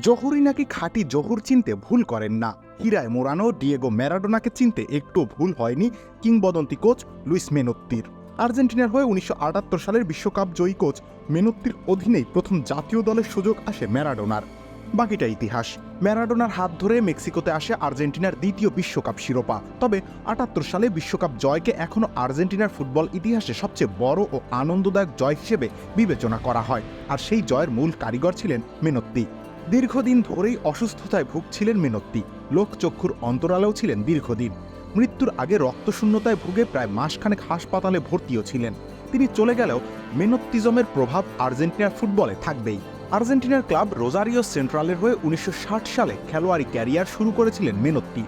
জহুরি নাকি খাঁটি জহুর চিনতে ভুল করেন না। হীরায় মোড়ানো ডিয়েগো ম্যারাডোনাকে চিনতে একটু ভুল হয়নি কিংবদন্তি কোচ লুইস মেনোত্তির। আর্জেন্টিনার হয়ে উনিশশো আটাত্তর সালের বিশ্বকাপ জয়ী কোচ মেনত্তির অধীনেই প্রথম জাতীয় দলের সুযোগ আসে ম্যারাডোনার। বাকিটা ইতিহাস। ম্যারাডোনার হাত ধরে মেক্সিকোতে আসে আর্জেন্টিনার দ্বিতীয় বিশ্বকাপ শিরোপা। তবে আটাত্তর সালে বিশ্বকাপ জয়কে এখনও আর্জেন্টিনার ফুটবল ইতিহাসে সবচেয়ে বড় ও আনন্দদায়ক জয় হিসেবে বিবেচনা করা হয়। আর সেই জয়ের মূল কারিগর ছিলেন মেনত্তি। দীর্ঘদিন ধরেই অসুস্থতায় ভুগছিলেন মেনত্তি লোকচক্ষুর অন্তরালেও ছিলেন দীর্ঘদিন। মৃত্যুর আগে রক্তশূন্যতায় ভুগে প্রায় মাসখানেক হাসপাতালে ভর্তিও ছিলেন। তিনি চলে গেলেও মেনত্তিজমের প্রভাব আর্জেন্টিনার ফুটবলে থাকবেই। আর্জেন্টিনার ক্লাব রোজারিও সেন্ট্রালের হয়ে উনিশশো ষাট সালে খেলোয়াড়ি ক্যারিয়ার শুরু করেছিলেন মেনত্তি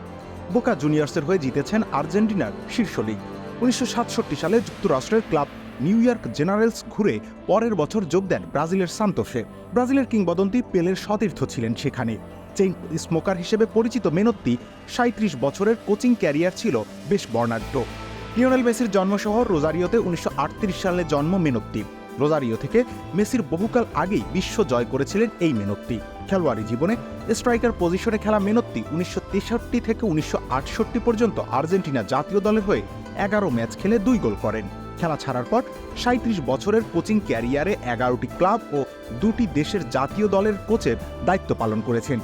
বোকা জুনিয়র্সের হয়ে জিতেছেন আর্জেন্টিনার শীর্ষ লিগ। উনিশশো সালে যুক্তরাষ্ট্রের ক্লাব নিউ ইয়র্ক জেনারেলস ঘুরে পরের বছর যোগ দেন ব্রাজিলের সান্তোসে। ব্রাজিলের কিংবদন্তি পেলের সতীর্থ ছিলেন সেখানে। চেইন স্মোকার হিসেবে পরিচিত মেনত্তি সাঁত্রিশ বছরের কোচিং ক্যারিয়ার ছিল বেশ বর্ণাঢ্য। লিওনেল মেসির জন্মশহর রোজারিওতে উনিশশো সালে জন্ম মেনত্তি। রোজারিও থেকে মেসির বহুকাল আগেই বিশ্ব জয় করেছিলেন এই মেনত্তি। খেলোয়াড়ি জীবনে স্ট্রাইকার পজিশনে খেলা মেনত্তি উনিশশো তেষট্টি থেকে উনিশশো আটষট্টি পর্যন্ত আর্জেন্টিনা জাতীয় দলের হয়ে এগারো ম্যাচ খেলে দুই গোল করেন। খেলা ছাড়ার পর সাঁত্রিশ বছরের কোচিং ক্যারিয়ারে এগারোটি ক্লাব ও দুটি দেশের জাতীয় দলের কোচের দায়িত্ব পালন করেছেন।